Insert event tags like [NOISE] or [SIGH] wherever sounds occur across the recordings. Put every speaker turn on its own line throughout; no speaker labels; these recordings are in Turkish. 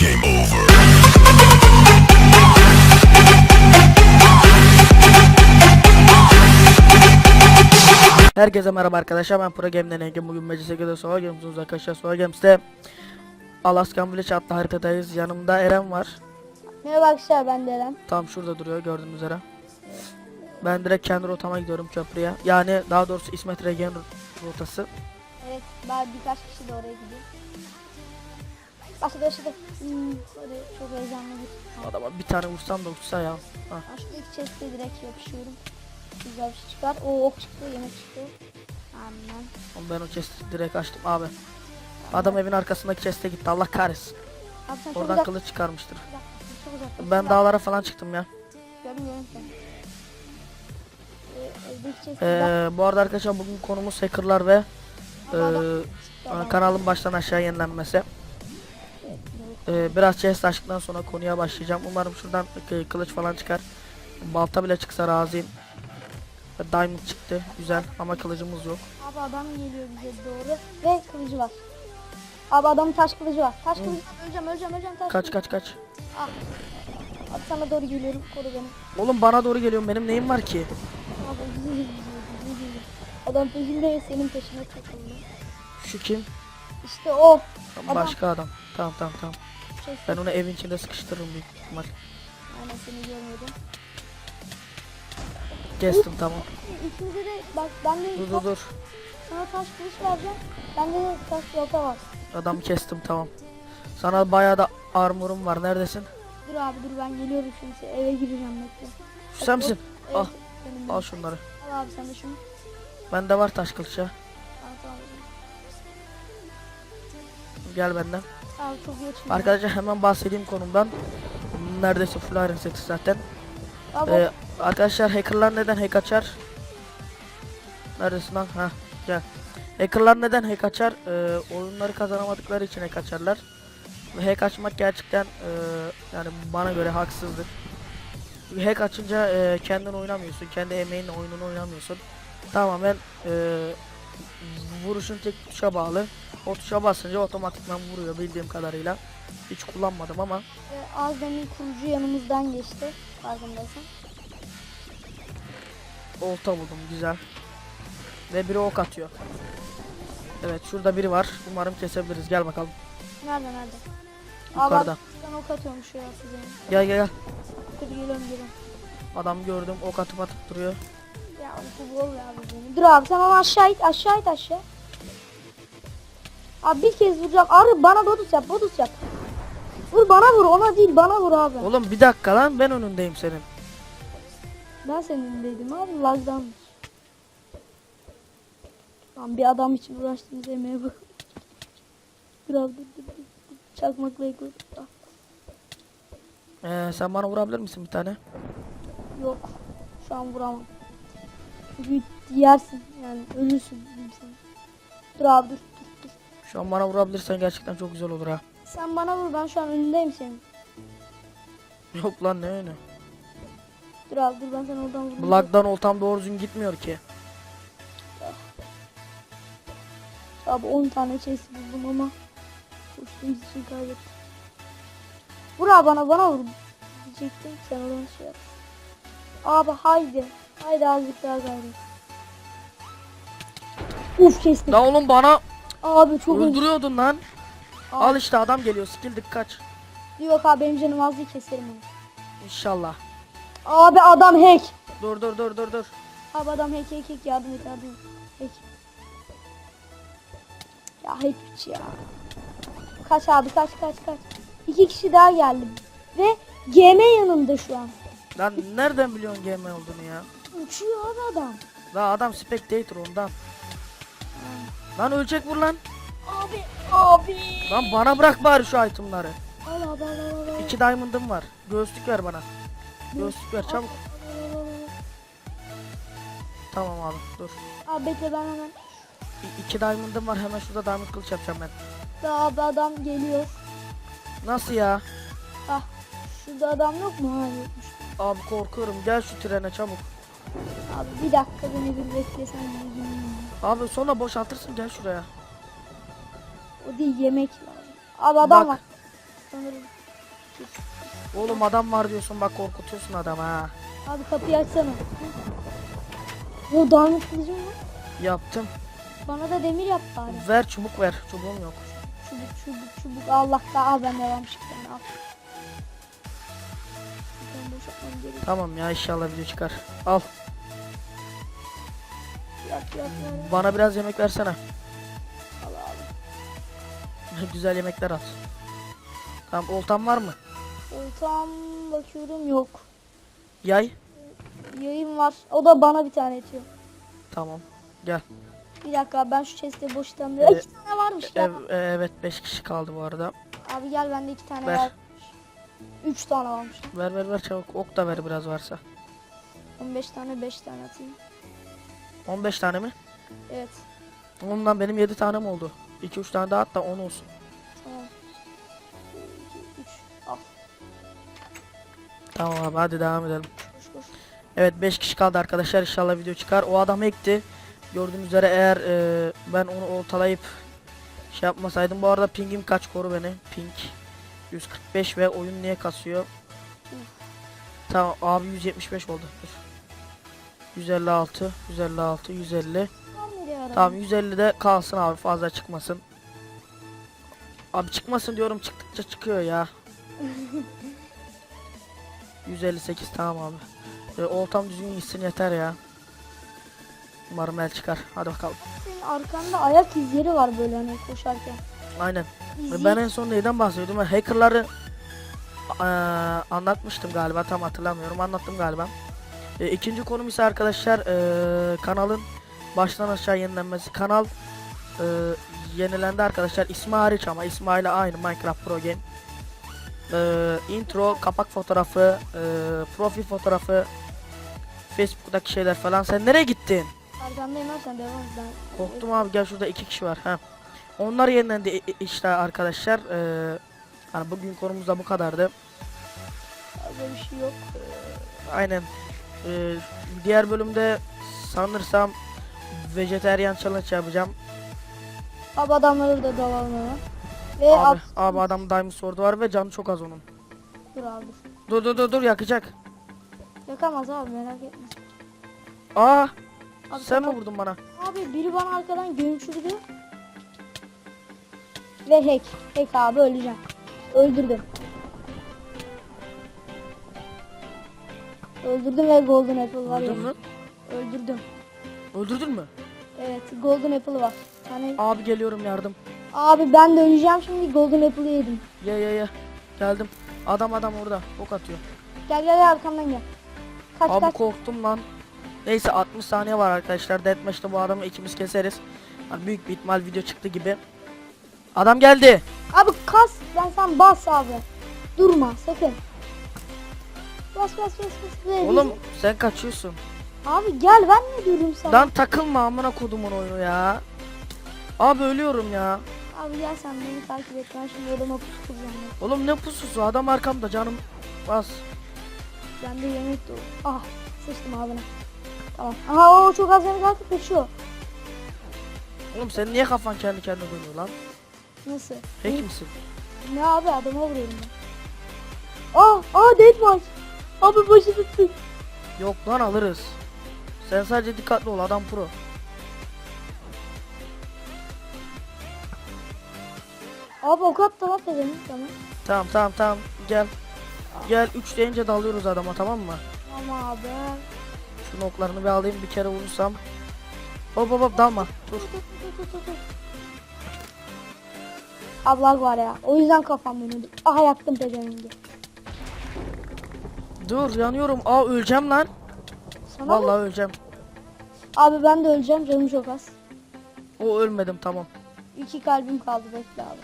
Game over.
Herkese merhaba arkadaşlar ben Pro Game'den Engin. Bugün Meclis 8'de Soğa Games'iniz arkadaşlar Soğa Games'te Alaskan Village adlı haritadayız. Yanımda Eren var.
Merhaba arkadaşlar ben de Eren.
tam şurada duruyor gördüğünüz üzere. Ben direkt kendi rotama gidiyorum köprüye. Yani daha doğrusu İsmet Regen rotası.
Evet ben birkaç kişi de oraya gidiyor. Başladı başladı. Hmm, çok heyecanlı bir.
Adama bir tane vursam da uçsa ya Hah.
Ben şuradaki chest'e direkt yapışıyorum. Güzel bir şey çıkar. Oo ok çıktı yemek çıktı. Aman.
Oğlum ben o chest'i direkt açtım abi Adam evin arkasındaki chest'e gitti Allah kahretsin
Abi sen çok
Oradan
uzak.
kılıç çıkarmıştır
Çok uzaktasın.
Ben dağlara falan çıktım ya
gördüm seni. Ee, evdeki
ee, Bu arada arkadaşlar bugün konumuz hackerlar ve ee, kanalın baştan aşağı yenilenmesi Ee, biraz chest açtıktan sonra konuya başlayacağım. Umarım şuradan e, kılıç falan çıkar. Balta bile çıksa razıyım. Diamond çıktı. Güzel ama kılıcımız yok.
Abi adam geliyor bize doğru ve kılıcı var. Abi adamın taş kılıcı var. Taş kılıcı var. Öleceğim öleceğim öleceğim taş
Kaç
kılıcı.
kaç kaç.
Ah. Abi sana doğru geliyorum. Koru beni.
Oğlum bana doğru geliyor. Benim neyim var ki?
Abi bizi. Adam peşinde senin peşine takıldı.
Şu kim?
İşte o.
Tamam,
Adam.
Başka adam. Tamam tamam tamam.
Şey,
Ben onu evin içinde sıkıştırırım büyük ihtimal.
Aynen seni görmedim.
Kestim tamam.
İkimize de bak ben de
Dur dur dur.
sana taş kılıç vereceğim. Bende de taş yolta var.
Adamı kestim tamam. Sana bayağı da armorum var. Neredesin?
Dur abi dur ben geliyorum şimdi eve gireceğim bekle.
Şu sen misin?
Evet,
Al.
benim
Al şunları.
Al abi sen de şunu.
Bende var taş kılıç ya.
Al tamam.
Gel benden.
Abi çok.
Arkadaşlar hemen bahsedeyim konumdan. Neredeyse full iron seti zaten.
Abi
Ee, arkadaşlar hackerlar neden hack açar? Neredesin lan? Ha gel. Hackerlar neden hack açar? Ee, oyunları kazanamadıkları için hack açarlar. Ve hack açmak gerçekten e, yani bana göre haksızdır. Çünkü hack açınca e, kendin oynamıyorsun, kendi emeğinle oyununu oynamıyorsun. Tamamen e, vuruşun tek tuşa bağlı. O tuşa basınca otomatikman vuruyor bildiğim kadarıyla. Hiç kullanmadım ama
e, az demin kurucu yanımızdan geçti. Farkındaysan.
Olta buldum güzel. Ve biri ok atıyor. Evet şurada biri var. Umarım kesebiliriz. Gel bakalım.
Nerede nerede?
Yukarıda.
Abi ben ok atıyormuş ya size.
Gel gel gel.
Dur geliyorum geliyorum.
Adam gördüm ok atıp atıp duruyor.
Ya bu gol ya benim. Dur abi sen onu aşağı it aşağı it aşağı. Abi bir kez vuracağım. Abi bana bodus yap bodus yap. Vur bana vur ona değil bana vur abi.
Oğlum bir dakika lan ben önündeyim senin.
Ben senin dedim abi lagdan. Lan bir adam için uğraştığımız emeğe bak. Dur abi dur dur dur. Çakmakla yıkıldı. Ah,
Ee, sen bana vurabilir misin bir tane?
Yok. Şu an vuramam. Yersin yani ölürsün diyeyim sana. Dur abi dur dur dur.
Şu an bana vurabilirsen gerçekten çok güzel olur ha.
Sen bana vur ben şu an önündeyim senin.
Yok lan ne öyle?
Dur abi dur ben sana oradan vurayım.
Lagdan oltam doğru düzgün gitmiyor ki.
Abi 10 tane chest buldum ama koştuğumuz için kaybettim. Vur abi bana bana vur. Diyecektim sen oradan şey yap. Abi haydi. Haydi azıcık daha gayret. Uf kestim.
Lan oğlum bana
Abi çok öldü.
öldürüyordun lan.
Abi,
Al işte adam geliyor. Skill dik kaç.
Yok abi benim canım az değil keserim onu.
İnşallah.
Abi adam hack.
Dur dur dur dur dur.
Abi adam hack hack hack yardım et yardım et. Hack. Ya hack piç ya. Kaç abi kaç kaç kaç. İki kişi daha geldi. Ve GM yanımda şu an.
Lan nereden biliyorsun GM olduğunu ya?
Uçuyor abi adam.
Daha adam spectator ondan. Lan ölecek vur lan.
Abi abi.
Lan bana bırak bari şu itemları.
Al abi al al al.
İki diamond'ım var. Göğüslük ver bana. Göğüslük ver çabuk. Tamam abi dur.
Abi bekle ben hemen.
İ- iki diamond'ım var hemen şurada diamond kılıç yapacağım ben.
Daha abi adam geliyor.
Nasıl ya?
Ah şurada adam yok mu? Ha yokmuş.
Abi korkuyorum gel şu trene çabuk.
Abi bir dakika beni bir beklesen.
Abi sonra boşaltırsın gel şuraya.
O değil yemek lazım. Abi adam
Bak.
var. sanırım.
Oğlum adam var diyorsun bak korkutuyorsun adamı ha.
Abi kapıyı açsana. O diamond kılıcım var.
Yaptım.
Bana da demir yap bari.
Ver çubuk ver. Çubuğum yok.
Çubuk çubuk çubuk. Allah da al ben devam çıktım. Al.
Tamam ya inşallah video çıkar. Al. Bana biraz yemek versene.
Al [LAUGHS] abi.
Güzel yemekler at. Tamam oltan var mı?
Oltam bakıyorum yok.
Yay.
Yayın var. O da bana bir tane yetiyor.
Tamam. Gel.
Bir dakika ben şu chest'e boştan
Ee,
İki tane varmış.
Ev, e, evet 5 kişi kaldı bu arada.
Abi gel bende iki tane
Ver.
var. Üç tane varmış.
Ver ver ver çabuk. Ok da ver biraz varsa.
15 tane 5 tane atayım.
15 tane mi?
Evet.
Ondan benim 7 tane mi oldu? 2-3 tane daha at da 10 olsun.
Tamam. 3 al.
Tamam abi hadi devam edelim.
Koş koş.
Evet 5 kişi kaldı arkadaşlar inşallah video çıkar. O adam ekti. Gördüğünüz üzere eğer e, ben onu oltalayıp şey yapmasaydım. Bu arada pingim kaç koru beni. Ping 145 ve oyun niye kasıyor? Tamam abi 175 oldu. Dur. 156, 156, 150.
Tamam?
Tamam 150 de kalsın abi fazla çıkmasın. Abi çıkmasın diyorum çıktıkça çıkıyor ya. [LAUGHS] 158 tamam abi. E, oltam düzgün gitsin yeter ya. Umarım el çıkar. Hadi bakalım.
Senin arkanda ayak izleri var böyle hani koşarken.
Aynen.
İzi.
Ben en son neyden bahsediyordum? Ben hackerları eee, anlatmıştım galiba tam hatırlamıyorum. Anlattım galiba. E, ikinci konum ise arkadaşlar eee, kanalın baştan aşağı yenilenmesi. Kanal eee, yenilendi arkadaşlar. İsmi hariç ama ismiyle aynı Minecraft Pro Game. Eee, intro, kapak fotoğrafı, eee, profil fotoğrafı, Facebook'taki şeyler falan. Sen nereye gittin?
Arkandayım sen devam. Ben...
Korktum abi gel şurada iki kişi var. Ha. Onlar yenilendi işte arkadaşlar. Ee, hani bugün konumuz da bu kadardı.
Böyle bir şey yok.
Aynen. Ee, diğer bölümde sanırsam vejeteryan challenge yapacağım.
Abi adamları da dalalım. Ve
Abi,
at.
abi adam diamond sword'u var ve canı çok az onun.
Dur abi dur.
Dur dur dur yakacak.
Yakamaz abi merak etme.
Aa
Abi
sen mi vurdun bana?
Abi biri bana arkadan gömçürdü. Ve hack. Hack abi öleceğim. Öldürdüm. Öldürdüm ve golden apple var ya.
Öldürdün mü?
Öldürdüm.
Öldürdün mü?
Evet golden apple var. Hani
Abi geliyorum yardım.
abi ben de öleceğim şimdi golden apple'ı yedim.
Ye ye ye. Geldim. Adam adam orada. Ok atıyor.
Gel gel arkamdan gel. Kaç
Abi
kaç.
korktum lan. Neyse 60 saniye var arkadaşlar. Deathmatch'te bu adamı ikimiz keseriz. Hani büyük bir ihtimal video çıktı gibi. Adam geldi.
Abi kas ben sen bas abi. Durma sakın. Bas bas bas bas.
Oğlum sen kaçıyorsun.
Abi gel ben ne diyorum sana.
Lan takılma amına kodumun oyunu ya. Abi ölüyorum ya.
Abi gel sen beni takip et. Ben şimdi odama pusu ya.
Oğlum ne pususu adam arkamda canım. Bas.
Ben de yemek de Ah sıçtım abine. Tamam. Aha o çok az yemek kaldı kaçıyor.
Oğlum sen niye kafan kendi kendine dönüyor lan?
Nasıl? Ne-
misin?
Ne abi adama vuruyorum ben. Ah ah dead var. Abi başı tuttuk.
Yok lan alırız. Sen sadece dikkatli ol adam pro.
Abi ok attı lan sana.
Tamam tamam tamam gel. Gel 3 deyince dalıyoruz adama tamam mı?
Ama abi.
Şu noklarını bir alayım bir kere vurursam. Hop hop hop dalma. Dur.
Ablag var ya. O yüzden kafam dönüyordu. Aha yaktım pezevengi.
Dur yanıyorum. Aa öleceğim lan.
Sana
Vallahi
mı?
öleceğim.
Abi ben de öleceğim. Canım çok az.
O ölmedim tamam.
İki kalbim kaldı bekle abi.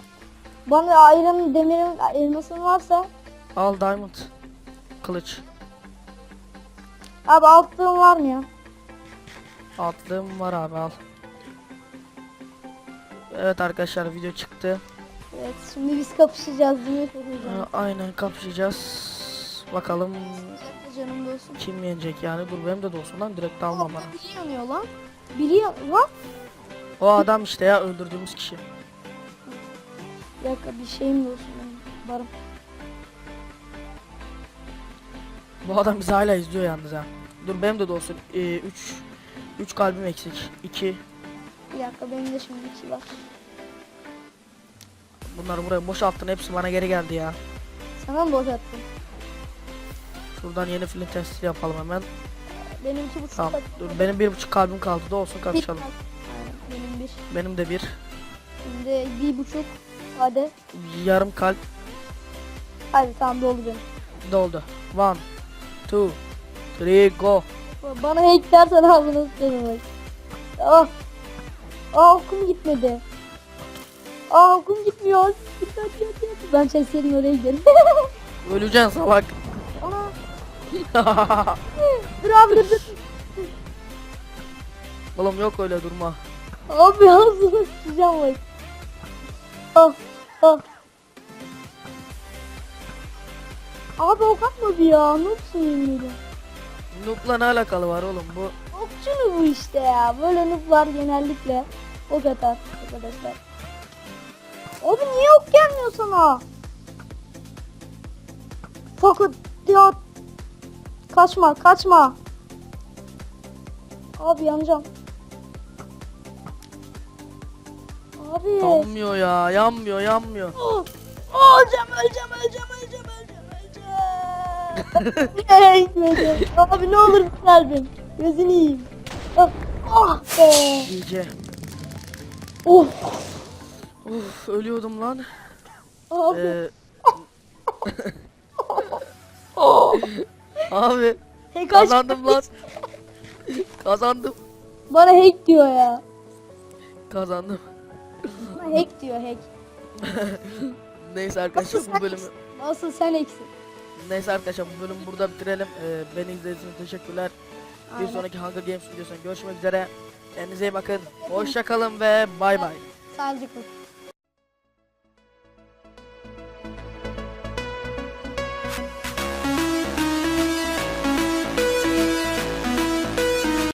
Bana ayranın, demirin, elmasın varsa
Al diamond. Kılıç.
abi alttığın var mı ya?
Atlığım var abi al. Evet arkadaşlar video çıktı.
Evet şimdi biz kapışacağız
Ee,
söyleyeceğim.
aynen kapışacağız. Bakalım
Canım olsun.
kim yenecek yani. Dur benim de dolsun lan direkt dalma bana.
Biri yanıyor lan. Biri yan... Lan.
O adam işte ya öldürdüğümüz kişi.
Bir dakika bir şeyim olsun benim. Varım.
Bu adam bizi hala izliyor yalnız ha. Dur benim de olsun. 3 3 kalbim eksik. 2
Bir dakika benim de şimdi iki var.
Bunları buraya boşalttın hepsi bana geri geldi ya.
Sana mı boşalttım?
Şuradan yeni film testi yapalım hemen.
Benim iki buçuk
Tamam.
kalp-
Dur benim bir buçuk kalbim kaldı da olsun
Bir
kapışalım.
kalp. Aynen, benim bir.
Benim de bir
Şimdi bir buçuk. Hadi.
yarım kalp
Hadi tamam doldu benim.
doldu. One, two, three, go.
Bana hack dersen ağzını sıçarım. Ah. Aa okum gitmedi. Aa okum gitmiyor. Git hadi hadi hadi. Ben Chelsea'nin oraya gidelim. [LAUGHS]
Öleceksin salak.
Dur abi dur dur.
Oğlum yok öyle durma.
Abi ağzını sıçacağım bak. Ah ah. Abi ok atmadı ya. Yapsın yemin
Noob'la ne alakalı var oğlum bu?
Okçu mu bu işte ya? Böyle nooblar genellikle ok atar arkadaşlar. Abi niye ok gelmiyor sana? Fakat ya kaçma kaçma. Abi yanacağım. Abi.
Yanmıyor ya, yanmıyor, yanmıyor.
Oh, [GASPS] öleceğim öleceğim öleceğim öleceğim öleceğim öleceğim. Gitmedi. [LAUGHS] Abi ne olur kalbim. Gözünü yiyeyim. Ah, ah be.
İyice.
Of.
Uf, ölüyordum lan.
Abi.
Ee... [LAUGHS] [LAUGHS] Abi
kaç-
kazandım lan. kazandım.
Bana hack diyor ya.
Kazandım.
Bana hack diyor hack.
Neyse arkadaşlar bu bölümü
Asıl sen eksin.
Neyse arkadaşlar bu bölümü burada bitirelim. Ee, beni izlediğiniz için teşekkürler. Bir
Aynen.
sonraki Hunger Games videosunda görüşmek üzere. Kendinize iyi bakın. Hoşça kalın ve bay bay.
Sağlıcakla.